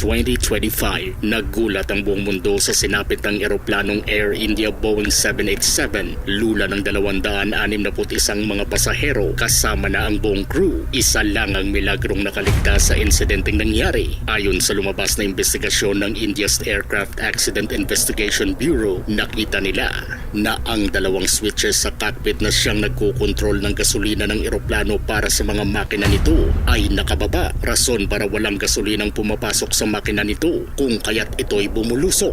2025, naggulat ang buong mundo sa sinapit ng eroplanong Air India Boeing 787. Lula ng 261 mga pasahero kasama na ang buong crew. Isa lang ang milagrong nakaligtas sa insidenteng nangyari. Ayon sa lumabas na investigasyon ng India's Aircraft Accident Investigation Bureau, nakita nila na ang dalawang switches sa cockpit na siyang nagkukontrol ng gasolina ng eroplano para sa mga makina nito ay nakababa. Rason para walang gasolinang pumapasok sa makina nito kung kaya't ito'y bumulusok.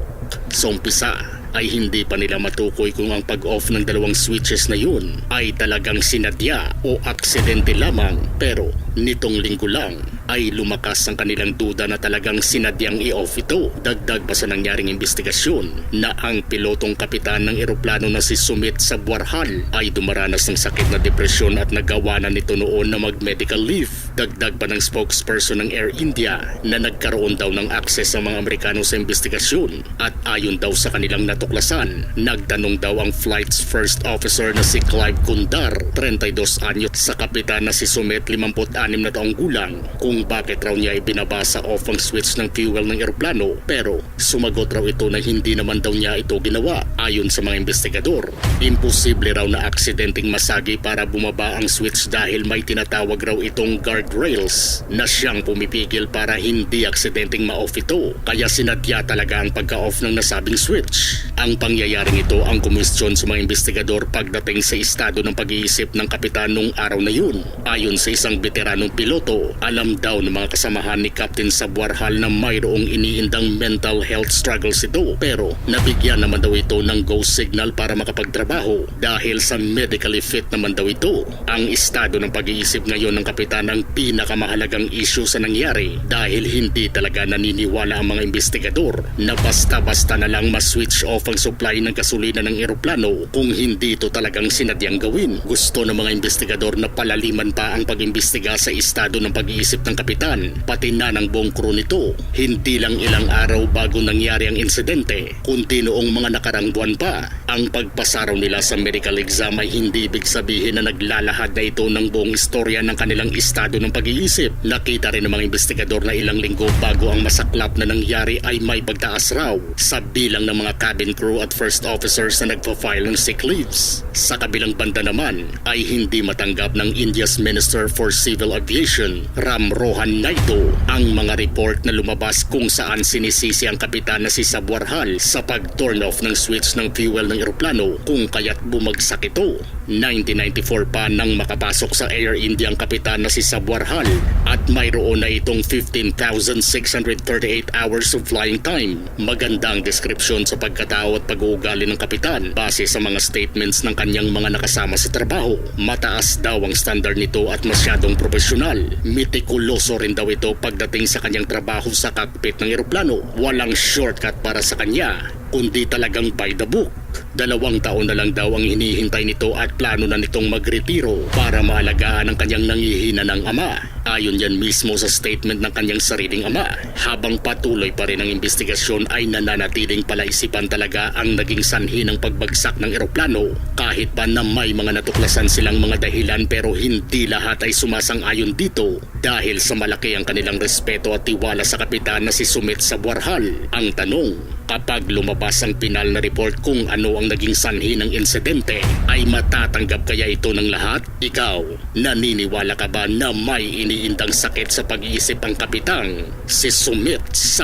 Sa umpisa ay hindi pa nila matukoy kung ang pag-off ng dalawang switches na yun ay talagang sinadya o aksidente lamang pero nitong linggo lang ay lumakas ang kanilang duda na talagang sinadyang i-off ito. Dagdag pa sa nangyaring investigasyon na ang pilotong kapitan ng eroplano na si Sumit sa Buarhal ay dumaranas ng sakit na depresyon at nagawa na nito noon na mag-medical leave. Dagdag pa ng spokesperson ng Air India na nagkaroon daw ng access ang mga Amerikano sa investigasyon at ayon daw sa kanilang natuklasan, nagtanong daw ang flight's first officer na si Clive Kundar, 32 anyo, sa kapitan na si Sumit, 56 na taong gulang, kung bakit raw niya ibinaba sa off ang switch ng fuel ng eroplano pero sumagot raw ito na hindi naman daw niya ito ginawa ayon sa mga investigador. Imposible raw na aksidenteng masagi para bumaba ang switch dahil may tinatawag raw itong guardrails na siyang pumipigil para hindi aksidenteng ma-off ito kaya sinadya talaga ang pagka-off ng nasabing switch. Ang pangyayaring ito ang kumistyon sa mga investigador pagdating sa estado ng pag-iisip ng kapitan nung araw na yun. Ayon sa isang veteranong piloto, alam daw ng mga kasamahan ni Captain Sabuarhal na mayroong iniindang mental health struggles ito pero nabigyan naman daw ito ng go signal para makapagtrabaho dahil sa medically fit naman daw ito. Ang estado ng pag-iisip ngayon ng kapitan ang pinakamahalagang issue sa nangyari dahil hindi talaga naniniwala ang mga investigador na basta-basta na lang ma-switch off ang supply ng gasolina ng eroplano kung hindi ito talagang sinadyang gawin. Gusto ng mga investigador na palaliman pa ang pag-imbestiga sa estado ng pag-iisip ng kapitan, pati na ng buong crew nito. Hindi lang ilang araw bago nangyari ang insidente, kundi noong mga nakarang buwan pa. Ang pagpasaraw nila sa medical exam ay hindi ibig sabihin na naglalahad na ito ng buong istorya ng kanilang estado ng pag-iisip. Nakita rin ng mga investigador na ilang linggo bago ang masaklap na nangyari ay may pagtaas raw sa bilang ng mga cabin crew at first officers na nagpa-file ng sick leaves. Sa kabilang banda naman ay hindi matanggap ng India's Minister for Civil Aviation, Ram Rohan Naidu, ang mga report na lumabas kung saan sinisisi ang kapitan na si Sabuarhal sa pag-turn off ng switch ng fuel ng eroplano kung kaya't bumagsak ito. 1994 pa nang makapasok sa Air India ang kapitan na si Sabuarhal at mayroon na itong 15,638 hours of flying time. Magandang deskripsyon sa pagkatao at pag-uugali ng kapitan base sa mga statements ng kanyang mga nakasama sa trabaho. Mataas daw ang standard nito at masyadong profesional. Mitikuloso rin daw ito pagdating sa kanyang trabaho sa cockpit ng eroplano. Walang shortcut para sa kanya kundi talagang by the book. Dalawang taon na lang daw ang hinihintay nito at plano na nitong magretiro para maalagaan ang kanyang nangihina ng ama. Ayon yan mismo sa statement ng kanyang sariling ama. Habang patuloy pa rin ang investigasyon ay nananatiling palaisipan talaga ang naging sanhi ng pagbagsak ng eroplano. Kahit pa na may mga natuklasan silang mga dahilan pero hindi lahat ay sumasang-ayon dito dahil sa malaki ang kanilang respeto at tiwala sa kapitan na si Sumit sa Buarhal. Ang tanong, Kapag lumabas ang pinal na report kung ano ang naging sanhi ng insidente, ay matatanggap kaya ito ng lahat? Ikaw, naniniwala ka ba na may iniindang sakit sa pag-iisip ang kapitang si Sumit sa